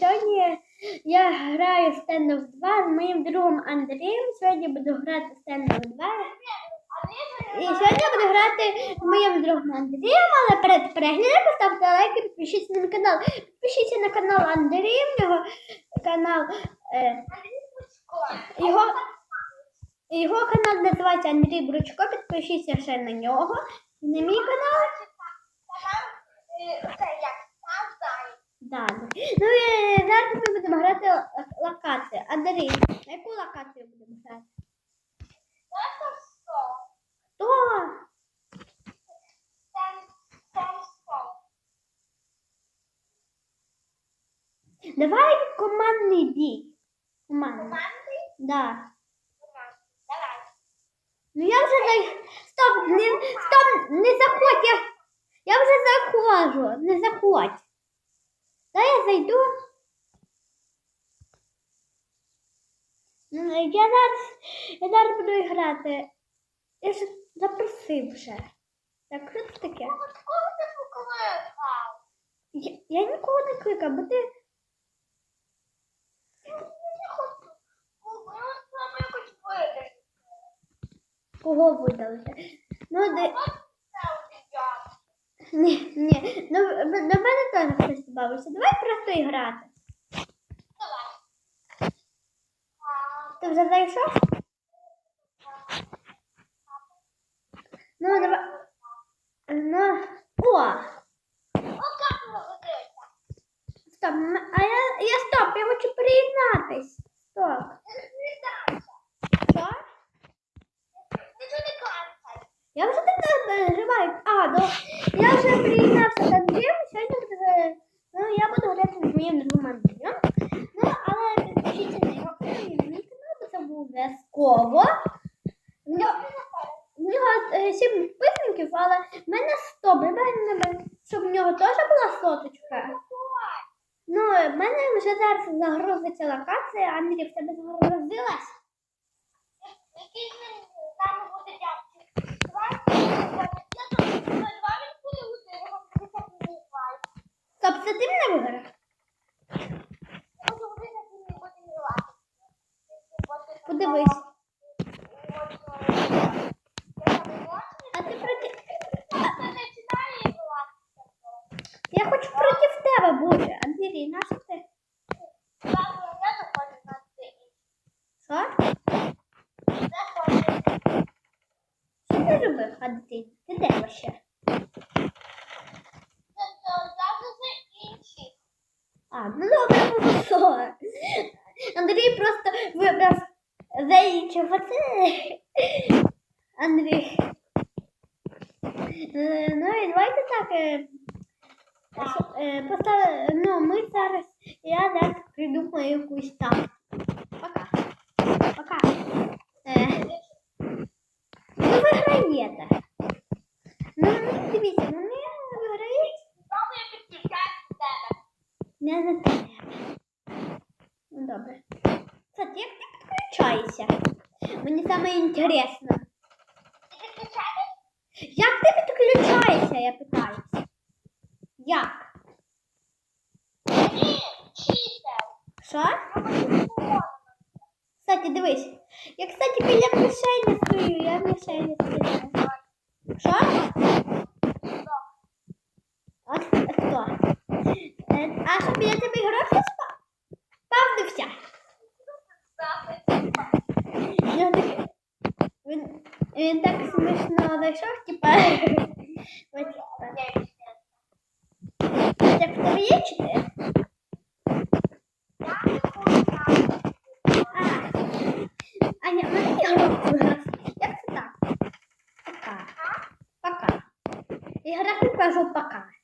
сьогодні я граю в Standoff 2 з моїм другом Андрієм. Сьогодні буду грати в Standoff 2. І сьогодні я буду грати з моїм другом Андрієм, але перед переглядом поставте лайк і підпишіться на канал. Підпишіться на канал Андрія, його канал. Е, його, його канал називається Андрій Бручко. Підпишіться ще на нього. І на мій канал. Да. Ну і зараз ми будемо грати локацію. Андрій, на яку локацію будемо грати? Хто? Давай командний бій. Командний. Да. Ну я вже за... Стоп, не, стоп, не заходь, я, я вже заходжу, не заходь. Дай я зайду. Ну, Я зараз, я зараз буду грати. Я ж запросив вже. Так, що це таке? Я, я нікого не кликав, бо ти. Кого видалити? Ну, де... Ні, ні. Ну, до мене теж хтось добавився. Давай просто і грати. Ти вже зайшов? Ну, давай. Ну, о! Стоп, а я, я стоп, я хочу приєднатись. Стоп. Я вже так переживаю. А, ну, я вже приєднався до Андрієм, сьогодні ну, я буду грати з моїм другом Андрієм. Ну, але підпишіться на його мій канал, бо це обов'язково. В нього, в нього е, підписників, але в мене 100. Бажаю, щоб в нього теж була соточка. Ну, в мене вже зараз загрузиться локація, Андрій, в тебе загрузилась? Стоп, це ти мене виграв? Подивись. А ти проти. Я хочу проти тебе бути. Андрій, наш ти? Що? Що ти робив, Андрій? Ти де вообще? А, ну добре, ну що? Андрій просто вибрав за іншого. Це Андрій. Е, Ну і давайте так. е, що- е, Просто, ну, ми зараз, я зараз придумаю. Пока. Пока. Е, Ну, ви граєте. Ну, ну, дивіться, вони виграють не за тебе. Ну, добре. Кстати, як ти підключаєшся? Мені саме інтересно. Як ти підключаєшся, я питаюся? Як? Кстати, дивись. Я, кстати, біля мишей не стою, я мишей не стою. Що? От хто? Е, А що біля тебе ігрок спав? Павнився. Ну, так, він, він так смішно зайшов, типа. Ось так. Так в тебе є чи Ігроку кажу пока. Буде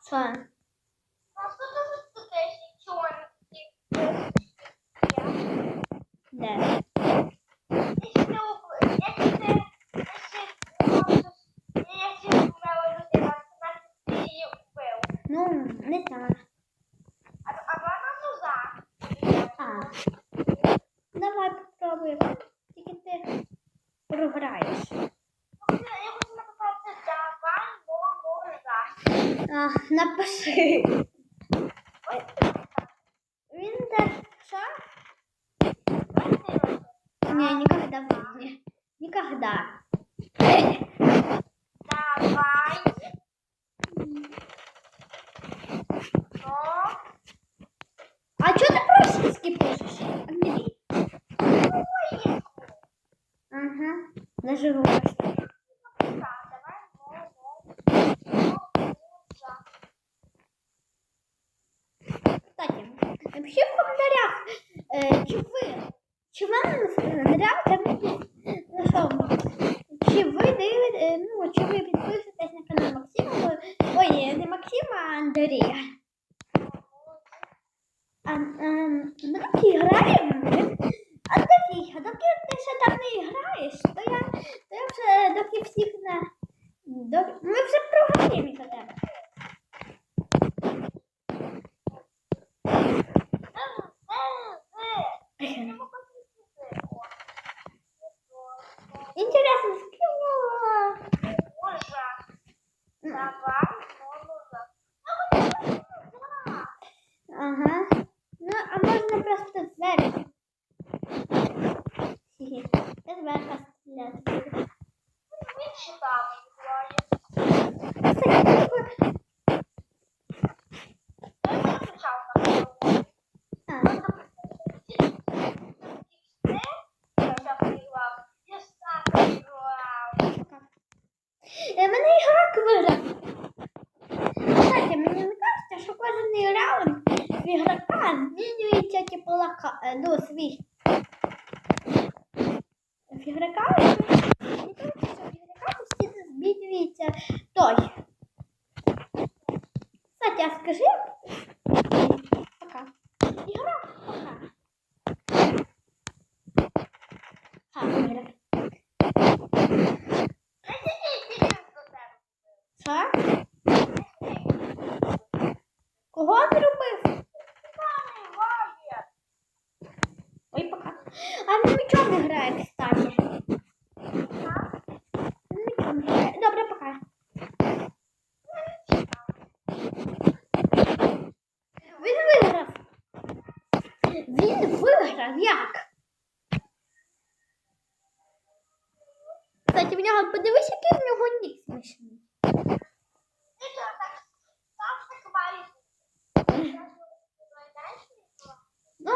算玩 Je vous всіх не. Доки, ми вже програємо за тебе. Інтересно, з ким? е, Ага. Ну, а можна просто зверху. Хі-хі. Я зверху стріляти буду. Кстати, такой- А, Е, Мене ігрок виграв. Кстати, мені не кажеться, що кожен раунд ігрока змінюється типу лака, е, ну, свій. В ігрока мені кажеться, що в ігрока постійно змінюється той. Кстати, а скажи. Пока. Ігра, пока. Ха, виграв. Що? Кого зробив? Ой, пока. А він нічого не грає, кстати. Він нічого не грає. Добре, пока. Він виграв. Він виграв. Як? Кстати, в нього подивись, який в нього нік смішний. Ну,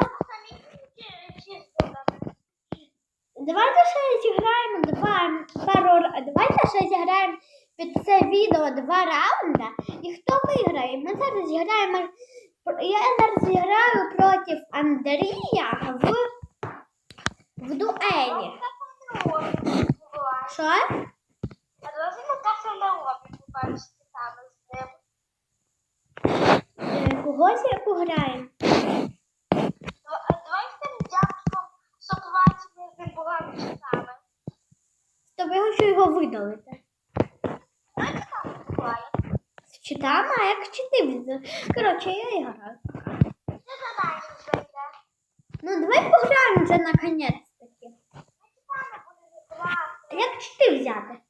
давайте ще зіграємо два пару р- давайте ще зіграємо під це відео два раунди. І хто виграє? Ми зараз зіграємо. Я зараз зіграю проти Андрія в, в дуелі. Що? Е, Когось я пограємо? Давай з тим дядьком сокувати між богами часами. То ви хочу його видалити. Читами, а як чити від... Коротше, я граю. Ну, давай пограємо вже грати. А як чити взяти?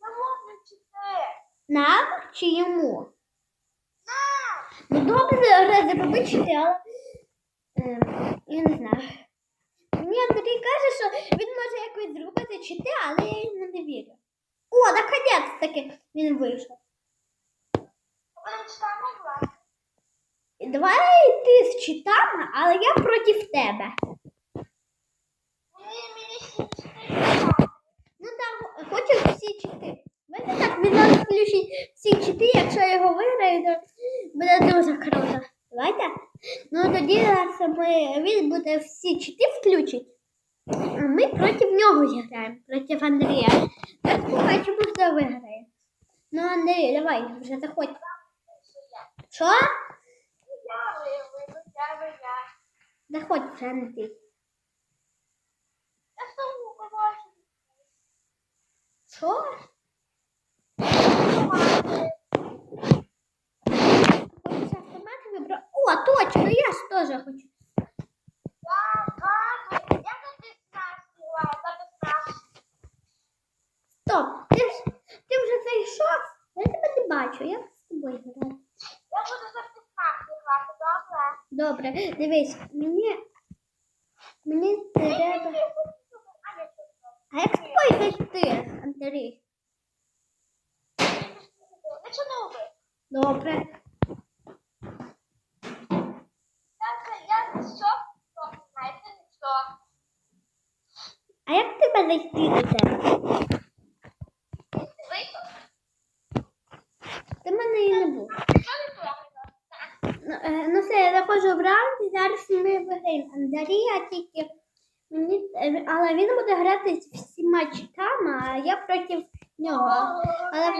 Ну, можна чити. Нам чи йому? На! Ну, добре, рази побачити, але ем, я не знаю. Мені Андрій каже, що він може якось зробити чити, але я йому не вірю. О, наконець-таки він вийшов. Давай ти з читами, але я проти тебе. Ну так, хочу всі чити. Мене так він нам включить всі чити, якщо я його виграю, то буде дуже круто. Давайте. Ну тоді ми, він буде всі чити включить. А ми проти нього зіграємо, проти Андрія. Так побачимо, хто виграє. Андрій, давай, вже заходь. Що? Заходь вже, Андрій. Що? О, точно, я ж теж хочу. Стоп, ти ж ти зайшов? Я тебе не бачу, як з тобою грати? Добре, дивись, мені. Мені треба. А як з тобою зайти, Андрій? Добре. А як тебе зайти до тебе? Ти мене і не був. Ну, е, ну все, я заходжу в раунд і зараз ми виграємо. Андрія тільки мені, але він буде грати з всіма читами, а я проти нього. Але,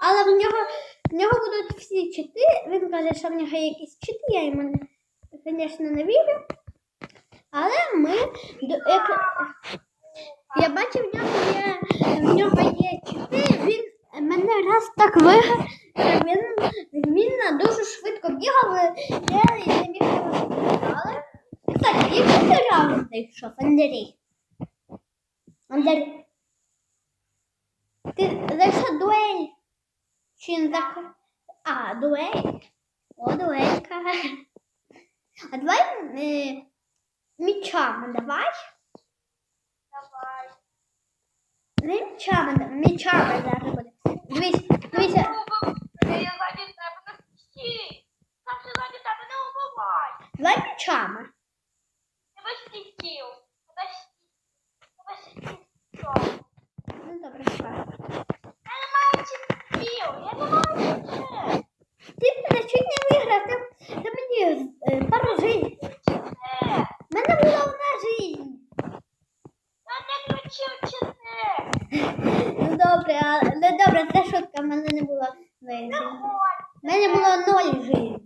але в нього в нього будуть всі чити. Він каже, що в нього якісь чити, я йому, звісно, не вірю. Але ми як, я бачив, в нього є в нього є чити. Він мене раз так виграв. Він, він дуже швидко бігав. Я і не міг його зупинити. Але кстати, який раунд зайшов, Андрій? Андрій. Ти зайшов дуель? Чи так? А, дуель. О, дуелька. А давай е, мечами давай. Не мечами, да- мечами зараз буде. Дивись, дивися. Давай мечами. Ну добре, давай. Ти мене чуть не виграв, ти, ти мені е, пару жизнь. В мене була одна жизнь. Ну добре, а ну добре, це шутка, в мене не було одної жизни. В мене було ноль жизнь.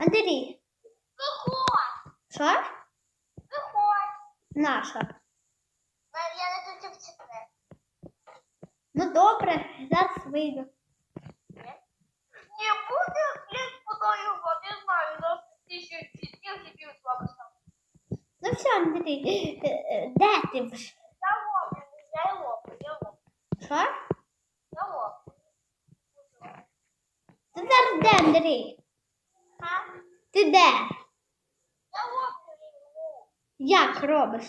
Андрій, що? Наша. Я не тут вчити. Ну добре, зараз вийду. Не буде блін подаювати, не знаю, на тисячу тільки пів слабося. Ну все, Андрій, е, е, де ти вже? Я лоплю, я лоплю, я лоплю, Що? я. Ти зараз де, Андрій? Ти де? Я я. Як робиш?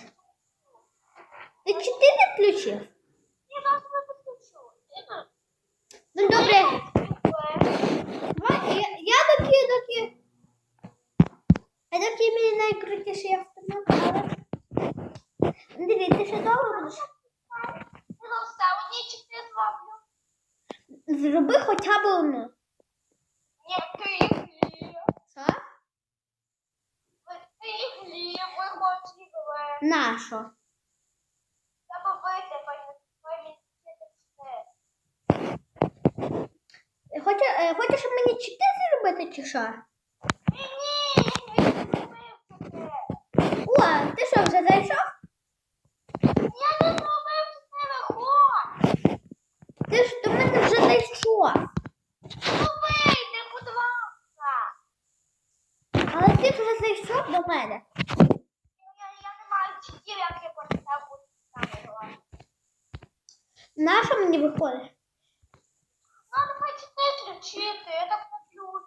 Ти чи ти не включив? Я вас не підключу. Ну добре, я, я доки, доки. А доки мені найкрутіший автомат, але. Андрій, ти ще довго будеш? Ну, все, одні чотири зроблю. Зроби хоча б одну. Що? Ти глі, ви хочете. Нащо? Треба вийти, помістити. Хоче, е, хочеш мені чити зробити чи що? Ні. О, ти що, вже зайшов? Я не зробив чотири ход. Ти ж до мене вже зайшов. Ну вийди, будь ласка. Але ти вже зайшов до мене. Я, я не маю читів, як я почитав бути саме була. Нащо мені виходить? Надо почти включити, я так не включу.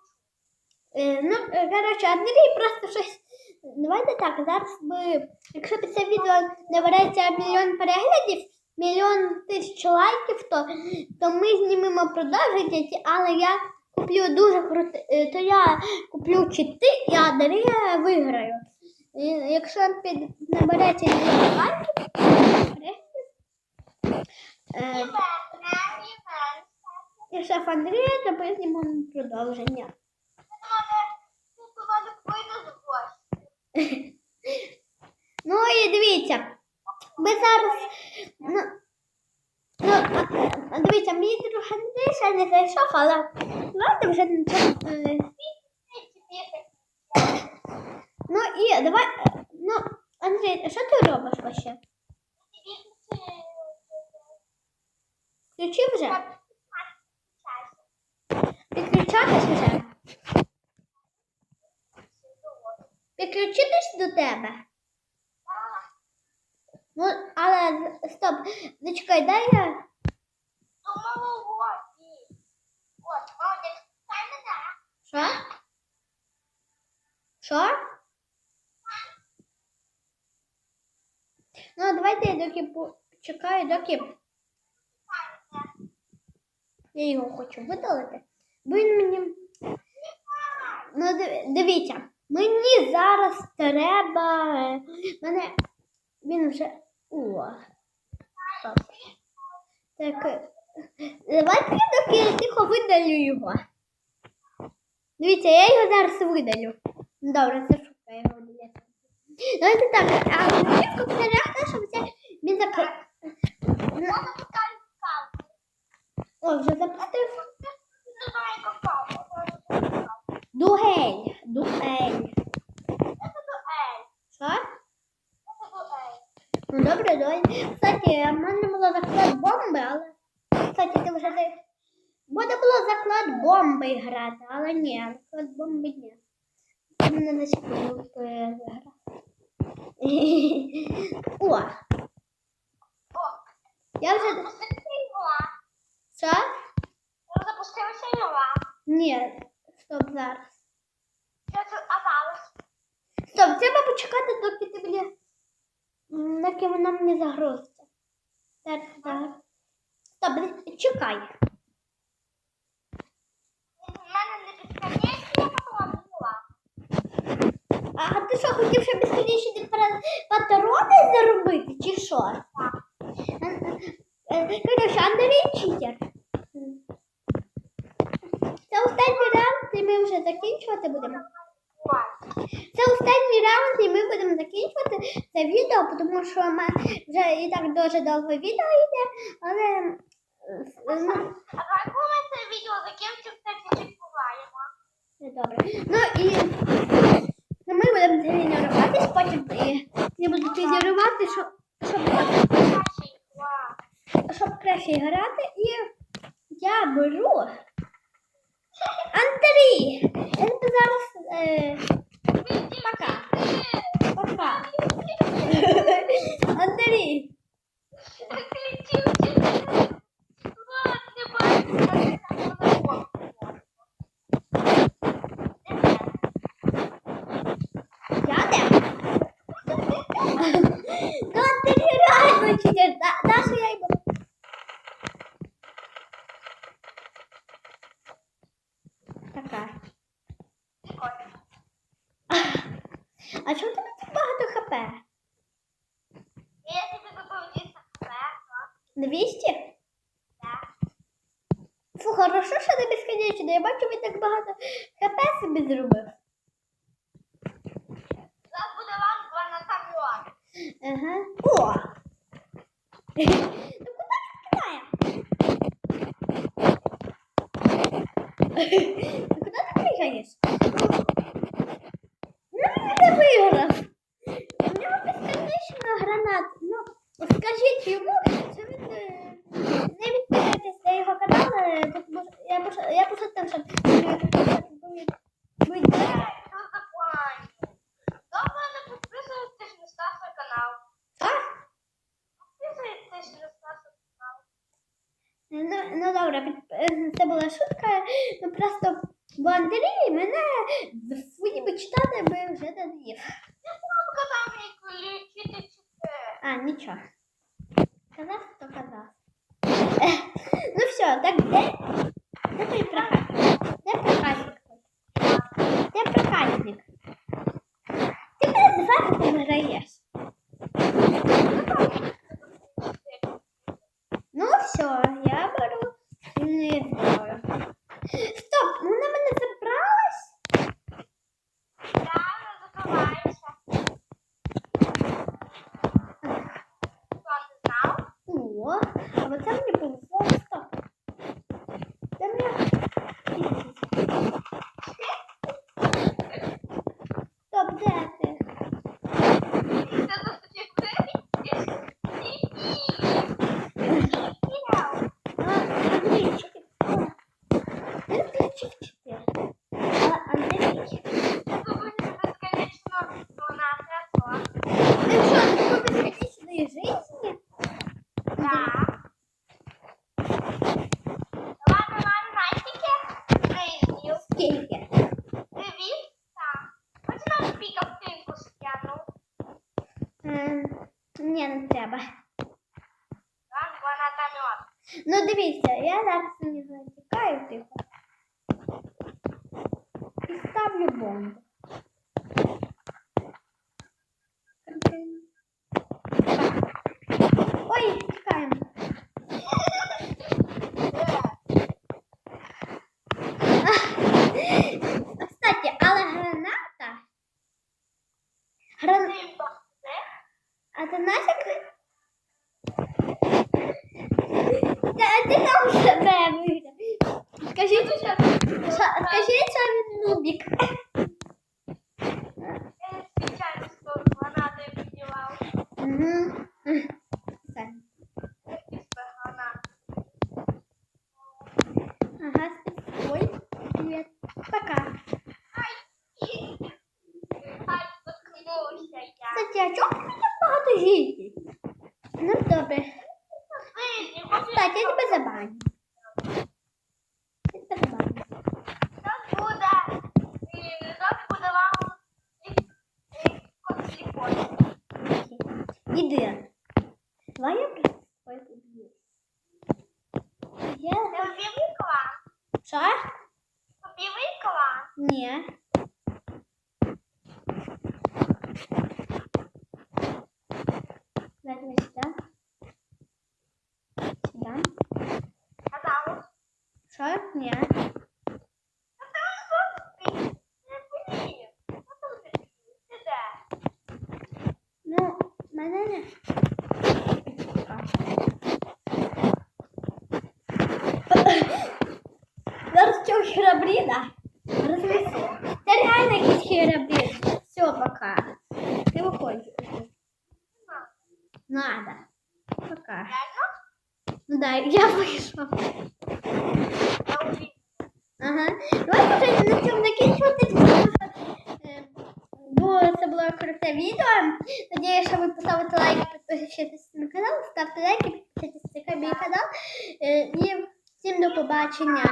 Е, ну, е, коротше, Андрій просто щось. Давайте так, зараз ми, якщо під це відео набереться мільйон переглядів, мільйон тисяч лайків, то, то ми знімемо продовження, але я куплю дуже круте, е, то я куплю чити і Андрія виграю. І якщо під набереться мільйон лайків, е, шеф Андрія, то ми знімемо продовження. Ну і дивіться, ми зараз. Ну, Ну, дивіться, мій друг Андрій ще не зайшов, але давайте вже нічого. е, Ну і давай. Ну, Андрій, що ти робиш вообще? Включив вже? Підключатись вже? Підключитись до тебе? Ну, але стоп, зачекай, дай я. Що? Що? Ну, давайте я доки по- чекаю, доки я його хочу видалити. Бо він мені. Ну, дивіться, мені зараз треба. е, Мене він вже. О. Так. е, Давайте я доки тихо видалю його. Дивіться, я його зараз видалю. Добре, це шутка, я його видаляю. Давайте так, а в коментарях, те, це він закрив. О, вже запустив. Дуель. Дуель. Що? Ну добре, дуель. Кстати, в мене було заклад бомби, але. Кстати, ти вже ти. Буде було заклад бомби грати, але ні, заклад бомби ні. Це мене не сподобалося грати. О, я вже. Що? Запустилася нова. Ні, стоп зараз. Стоп, треба почекати, доки ти буде. Доки вона не загрузиться. Так, так. Стоп, чекай. А ти що, хотів ще безконечні патрони заробити, чи що? Е, Коротше, Андрій читер. Це останній раунд, і ми вже закінчувати будемо. Це останній раунд, і ми будемо закінчувати це відео, тому що ми вже і так дуже довго відео йде, але ну, А коли ми це відео закінчимо, це відбуваємо. добре. Ну і ну, ми будемо тренуватись, потім і я буду тренувати, щоб, щоб, щоб краще грати. І я беру Андрій. Я зараз е, пока. Пока. Андрій. Я де? Ну, Андрій реально читер. Да, Даша я й беру. Така. А чому тебе так багато хп? 200? Фу, хорошо, що ти безконечно. Я бачу, він так багато хп собі зробив. Ага. О! Ну куди ти кидає? Ну куда ты бігаєш? Ну він выиграл. У него бесконечно гранат. Ну, скажите ему, что е, не подписывайтесь на его канал, що я пошел, я пошутив, що буде- буде Добре, не підписуйтесь на Стаса канал. А? Підписуйтесь на Стаса канал. Ну, ну добре, під- е, це була шутка. Ну просто бо Андрій мене своїми читаннями вже надоїв. Я вам показав мені ключі А, нічого. Казав, то казав. Е, Ну все, так де? Де? Bye. he обіда рознесу. Це реально якийсь херобід. Все, пока. Ти виходь. Надо. Пока. Ну да, я вийшов. Ага. Давайте вже на цьому закінчувати. Е, бо це було круте відео. Надіюсь, що ви поставите лайк, підпишетесь на канал, ставте лайки, підпишетесь на мій канал. Е, і всім до побачення.